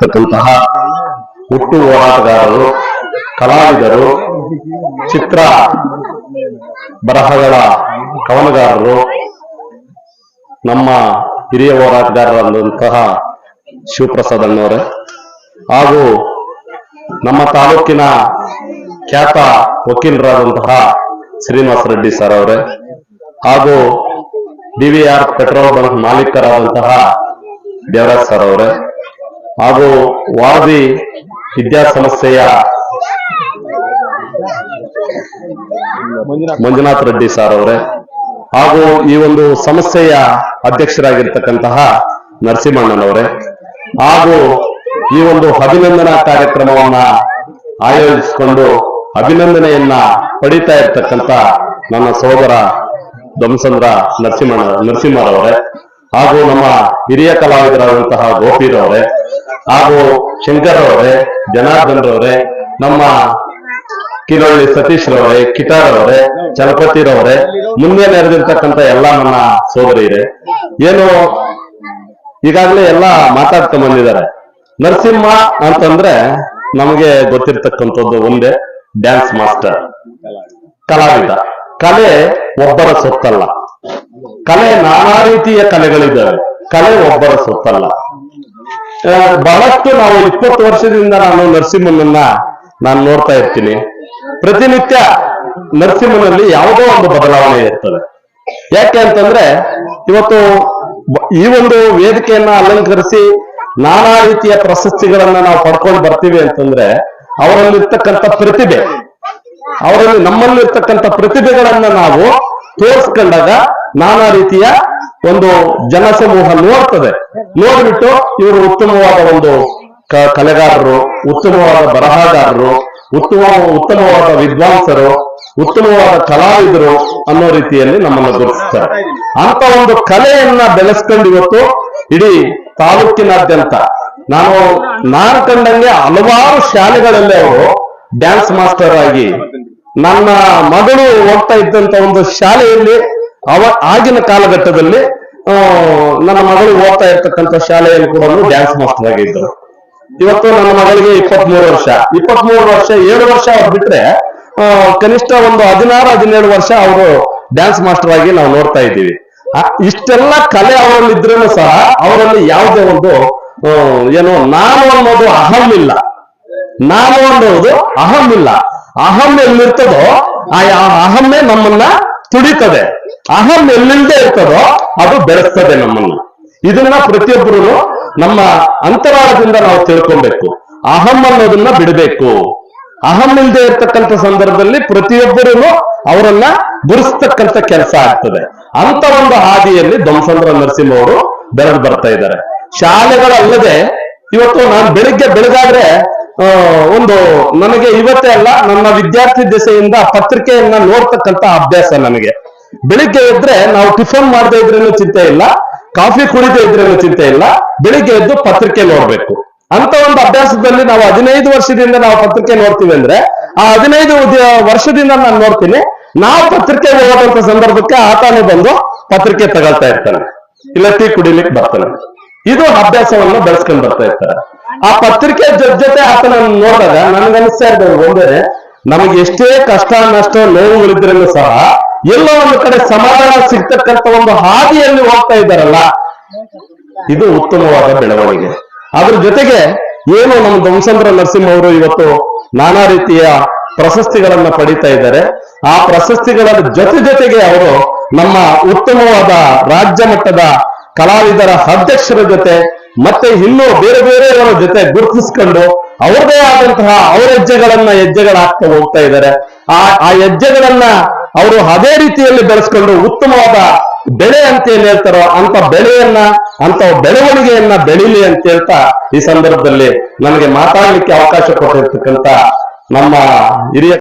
ಆಗಿರ್ತಕ್ಕಂತಹ ಹುಟ್ಟು ಹೋರಾಟಗಾರರು ಕಲಾವಿದರು, ಚಿತ್ರ ಬರಹಗಳ ಕವನಗಾರರು, ನಮ್ಮ ಹಿರಿಯ ಹೋರಾಟಗಾರರಾದಂತಹ ಶಿವಪ್ರಸಾದ್ ಅಣ್ಣವರೇ ಹಾಗೂ ನಮ್ಮ ತಾಲೂಕಿನ ಖ್ಯಾತ ವಕೀಲರಾದಂತಹ ಶ್ರೀನಿವಾಸ ರೆಡ್ಡಿ ಸರ್ ಅವರೇ, ಹಾಗೂ ಡಿವಿಆರ್ ಪೆಟ್ರೋಲ್ ಬಂಕ್ ಮಾಲೀಕರಾದಂತಹ ದೇವರಾಜ್ ಸರ್ ಅವರೇ. ಹಾಗೂ ವಾದಿ ವಿದ್ಯಾಸಂಸ್ಥೆಯ ಮಂಜುನಾಥ್ ರೆಡ್ಡಿ ಸರ್ ಅವರೇ. ಹಾಗೂ ಈ ಒಂದು ಸಂಸ್ಥೆಯ ಅಧ್ಯಕ್ಷರಾಗಿರ್ತಕ್ಕಂತಹ ನರಸಿಂಹಣ್ಣನವರೇ ಹಾಗೂ ಈ ಒಂದು ಅಭಿನಂದನಾ ಕಾರ್ಯಕ್ರಮವನ್ನ ಆಯೋಜಿಸಿಕೊಂಡು ಅಭಿನಂದನೆಯನ್ನ ಪಡಿತಾ ಇರ್ತಕ್ಕಂಥ ನನ್ನ ಸಹೋದರ ಧಮಸಂದ್ರ ನರಸಿಂಹಣ್ಣ ನರಸಿಂಹರವರೇ. ಹಾಗೂ ನಮ್ಮ ಹಿರಿಯ ಕಲಾವಿದರಾದಂತಹ ಗೋಪಿರವರೇ. ಹಾಗೂ ಶಂಕರ್ ಅವರೇ, ಜನಾರ್ದನ್ ರವರೇ, ನಮ್ಮ ಕಿರೊಳ್ಳಿ ಸತೀಶ್ ರವರೇ ಕಿಟಾರ್ ಅವರೇ ಚಲಪತಿರವರೇ ಮುಂದೆ ನೆರೆದಿರ್ತಕ್ಕಂತ ಎಲ್ಲ ನನ್ನ ಸೋದರಿಯರೇ, ಏನು ಈಗಾಗಲೇ ಎಲ್ಲ ಮಾತಾಡ್ತಾ ಬಂದಿದ್ದಾರೆ. ನರಸಿಂಹ ಅಂತಂದ್ರೆ ನಮಗೆ ಗೊತ್ತಿರ್ತಕ್ಕಂಥದ್ದು ಒಂದೇ ಡ್ಯಾನ್ಸ್ ಮಾಸ್ಟರ್, ಕಲಾವಿದ. ಕಲೆ ಒಬ್ಬರ ಸೊತ್ತಲ್ಲ. ಕಲೆ ನಾನಾ ರೀತಿಯ ಕಲೆಗಳಿದ್ದಾವೆ. ಕಲೆ ಒಬ್ಬರ ಸೊತ್ತಲ್ಲ. ಬಹಳಷ್ಟು ನಾವು ಇಪ್ಪತ್ತು ವರ್ಷದಿಂದ ನಾನು ನರಸಿಂಹನನ್ನ ನಾನು ನೋಡ್ತಾ ಇರ್ತೀನಿ. ಪ್ರತಿನಿತ್ಯ ನರಸಿಂಹನಲ್ಲಿ ಯಾವುದೋ ಒಂದು ಬದಲಾವಣೆ ಇರ್ತದೆ. ಯಾಕೆ ಅಂತಂದ್ರೆ, ಇವತ್ತು ಈ ಒಂದು ವೇದಿಕೆಯನ್ನ ಅಲಂಕರಿಸಿ ನಾನಾ ರೀತಿಯ ಪ್ರಶಸ್ತಿಗಳನ್ನ ನಾವು ಪಡ್ಕೊಂಡು ಬರ್ತೀವಿ ಅಂತಂದ್ರೆ, ಅವರಲ್ಲಿರ್ತಕ್ಕಂಥ ಪ್ರತಿಭೆ, ಅವರಲ್ಲಿ ನಮ್ಮಲ್ಲಿರ್ತಕ್ಕಂಥ ಪ್ರತಿಭೆಗಳನ್ನ ನಾವು ತೋರಿಸ್ಕೊಂಡಾಗ ನಾನಾ ರೀತಿಯ ಒಂದು ಜನಸಮೂಹ ನೋಡ್ತದೆ. ನೋಡ್ಬಿಟ್ಟು ಇವರು ಉತ್ತಮವಾದ ಒಂದು ಕಲೆಗಾರರು, ಉತ್ತಮವಾದ ಬರಹಗಾರರು, ಉತ್ತಮ, ಉತ್ತಮವಾದ ವಿದ್ವಾಂಸರು, ಉತ್ತಮವಾದ ಕಲಾವಿದರು ಅನ್ನೋ ರೀತಿಯಲ್ಲಿ ನಮ್ಮನ್ನು ಗುರುತಿಸ್ತಾರೆ. ಅಂತ ಒಂದು ಕಲೆಯನ್ನ ಬೆಳೆಸ್ಕೊಂಡು ಇವತ್ತು ಇಡೀ ತಾಲೂಕಿನಾದ್ಯಂತ ನಾನು ನಾನು ಕಂಡಂಗೆ ಹಲವಾರು ಶಾಲೆಗಳಲ್ಲಿ ಅವರು ಡ್ಯಾನ್ಸ್ ಮಾಸ್ಟರ್ ಆಗಿ ನನ್ನ ಮಗಳು ಹೋಗ್ತಾ ಇದ್ದಂತ ಒಂದು ಶಾಲೆಯಲ್ಲಿ ಅವ ಆಗಿನ ಕಾಲಘಟ್ಟದಲ್ಲಿ ನನ್ನ ಮಗಳು ಓದ್ತಾ ಇರ್ತಕ್ಕಂಥ ಶಾಲೆಯಲ್ಲಿ ಕೂಡ ಡ್ಯಾನ್ಸ್ ಮಾಸ್ಟರ್ ಆಗಿದ್ದರು. ಇವತ್ತು ನನ್ನ ಮಗಳಿಗೆ ಇಪ್ಪತ್ಮೂರು ವರ್ಷ. ಇಪ್ಪತ್ಮೂರು ವರ್ಷ ಏಳು ವರ್ಷ ಅವ್ರು ಬಿಟ್ರೆ ಕನಿಷ್ಠ ಒಂದು ಹದಿನಾರು, ಹದಿನೇಳು ವರ್ಷ ಅವರು ಡ್ಯಾನ್ಸ್ ಮಾಸ್ಟರ್ ಆಗಿ ನಾವು ನೋಡ್ತಾ ಇದ್ದೀವಿ. ಇಷ್ಟೆಲ್ಲ ಕಲೆ ಅವರಲ್ಲಿ ಇದ್ರೂ ಸಹ ಅವರಲ್ಲಿ ಯಾವುದೇ ಒಂದು ಏನು ನಾನು ಅನ್ನೋದು ಅಹಂ ಇಲ್ಲ ನಾನು ಅನ್ನೋದು ಅಹಂ ಇಲ್ಲ ಅಹಂ ಎಲ್ಲಿರ್ತದೋ ಆ ಅಹಮ್ಮೆ ನಮ್ಮನ್ನ ತುಡಿತದೆ. ಅಹಂ ಎಲ್ಲಿಂದ ಇರ್ತದೋ ಅದು ಬೆಳೆಸ್ತದೆ ನಮ್ಮನ್ನು. ಇದನ್ನ ಪ್ರತಿಯೊಬ್ಬರು ನಮ್ಮ ಅಂತರಾಳದಿಂದ ನಾವು ತಿಳ್ಕೊಬೇಕು. ಅಹಂ ಅನ್ನೋದನ್ನ ಬಿಡಬೇಕು. ಅಹಂ ಇಲ್ಲದೆ ಇರ್ತಕ್ಕಂಥ ಸಂದರ್ಭದಲ್ಲಿ ಪ್ರತಿಯೊಬ್ಬರೂ ಅವರನ್ನ ಗುರುಸ್ತಕ್ಕಂಥ ಕೆಲಸ ಆಗ್ತದೆ. ಅಂತ ಒಂದು ಹಾದಿಯಲ್ಲಿ ಧ್ವಂಸಂದ್ರ ನರಸಿಂಹ ಅವರು ಬೆಳೆದು ಬರ್ತಾ ಇದ್ದಾರೆ. ಶಾಲೆಗಳಲ್ಲದೆ ಇವತ್ತು ನಾನು ಬೆಳಿಗ್ಗೆ ಬೆಳಗಾದ್ರೆ ಒಂದು ನನಗೆ ಇವತ್ತೇ ಅಲ್ಲ, ನನ್ನ ವಿದ್ಯಾರ್ಥಿ ದಿಸೆಯಿಂದ ಪತ್ರಿಕೆಯನ್ನ ನೋಡ್ತಕ್ಕಂಥ ಅಭ್ಯಾಸ ನನಗೆ. ಬೆಳಿಗ್ಗೆ ಎದ್ರೆ ನಾವು ಟಿಫನ್ ಮಾಡದೇ ಇದ್ರೇನು ಚಿಂತೆ ಇಲ್ಲ, ಕಾಫಿ ಕುಡಿದೇ ಇದ್ರೇನು ಚಿಂತೆ ಇಲ್ಲ, ಬೆಳಿಗ್ಗೆ ಎದ್ದು ಪತ್ರಿಕೆ ನೋಡ್ಬೇಕು. ಅಂತ ಒಂದು ಅಭ್ಯಾಸದಲ್ಲಿ ನಾವು ಹದಿನೈದು ವರ್ಷದಿಂದ ನಾವು ಪತ್ರಿಕೆ ನೋಡ್ತೀವಿ ಅಂದ್ರೆ, ಆ ಹದಿನೈದು ವರ್ಷದಿಂದ ನಾನು ನೋಡ್ತೀನಿ, ನಾವು ಪತ್ರಿಕೆ ಓದಂತ ಸಂದರ್ಭಕ್ಕೆ ಆತನೇ ಬಂದು ಪತ್ರಿಕೆ ತಗೊಳ್ತಾ ಇರ್ತಾನೆ. ಇಲ್ಲ, ಟೀ ಕುಡಿಲಿಕ್ಕೆ ಬರ್ತಾನೆ. ಇದು ಅಭ್ಯಾಸವನ್ನ ಬೆಳೆಸ್ಕೊಂಡ್ ಬರ್ತಾ ಇರ್ತಾರೆ. ಆ ಪತ್ರಿಕೆ ಜೊತೆ ಜೊತೆ ಆತನ ನೋಡಿದಾಗ ನನಗನ್ನಿಸ್ತಾ ಇರ್ಬೋದು ಒಂದೇ, ನಮಗೆ ಎಷ್ಟೇ ಕಷ್ಟ, ನಷ್ಟ ನೋವುಗಳಿದ್ರೂ ಸಹ ಎಲ್ಲೋ ಒಂದು ಕಡೆ ಸಮಾಧಾನ ಸಿಗ್ತಕ್ಕಂತ ಒಂದು ಹಾದಿಯಲ್ಲಿ ಹೋಗ್ತಾ ಇದ್ದಾರಲ್ಲ, ಇದು ಉತ್ತಮವಾದ ಬೆಳವಣಿಗೆ. ಅದ್ರ ಜೊತೆಗೆ ಏನು ನಮ್ಮ ಧ್ವಂಸಂದ್ರ ನರಸಿಂಹ ಅವರು ಇವತ್ತು ನಾನಾ ರೀತಿಯ ಪ್ರಶಸ್ತಿಗಳನ್ನ ಪಡಿತಾ ಇದ್ದಾರೆ. ಆ ಪ್ರಶಸ್ತಿಗಳ ಜೊತೆ ಜೊತೆಗೆ ಅವರು ನಮ್ಮ ಉತ್ತಮವಾದ ರಾಜ್ಯ ಮಟ್ಟದ ಕಲಾವಿದರ ಅಧ್ಯಕ್ಷರ ಜೊತೆ ಮತ್ತೆ ಇನ್ನೂ ಬೇರೆ ಬೇರೆಯವರ ಜೊತೆ ಗುರುತಿಸ್ಕೊಂಡು ಅವರದೇ ಆದಂತಹ ಅವರ ಹೆಜ್ಜೆಗಳನ್ನ ಹೆಜ್ಜೆಗಳಾಗ್ತಾ ಹೋಗ್ತಾ ಇದ್ದಾರೆ. ಆ ಆ ಹೆಜ್ಜೆಗಳನ್ನ ಅವರು ಅದೇ ರೀತಿಯಲ್ಲಿ ಬೆಳೆಸ್ಕೊಂಡು ಉತ್ತಮವಾದ ಬೆಳೆ ಅಂತ ಏನ್ ಹೇಳ್ತಾರೋ ಅಂತ ಬೆಳೆಯನ್ನ, ಅಂತ ಬೆಳವಣಿಗೆಯನ್ನ ಬೆಳಿಲಿ ಅಂತ ಹೇಳ್ತಾ ಈ ಸಂದರ್ಭದಲ್ಲಿ ನನಗೆ ಮಾತಾಡ್ಲಿಕ್ಕೆ ಅವಕಾಶ ಕೊಟ್ಟಿರ್ತಕ್ಕಂತ ನಮ್ಮ ಹಿರಿಯ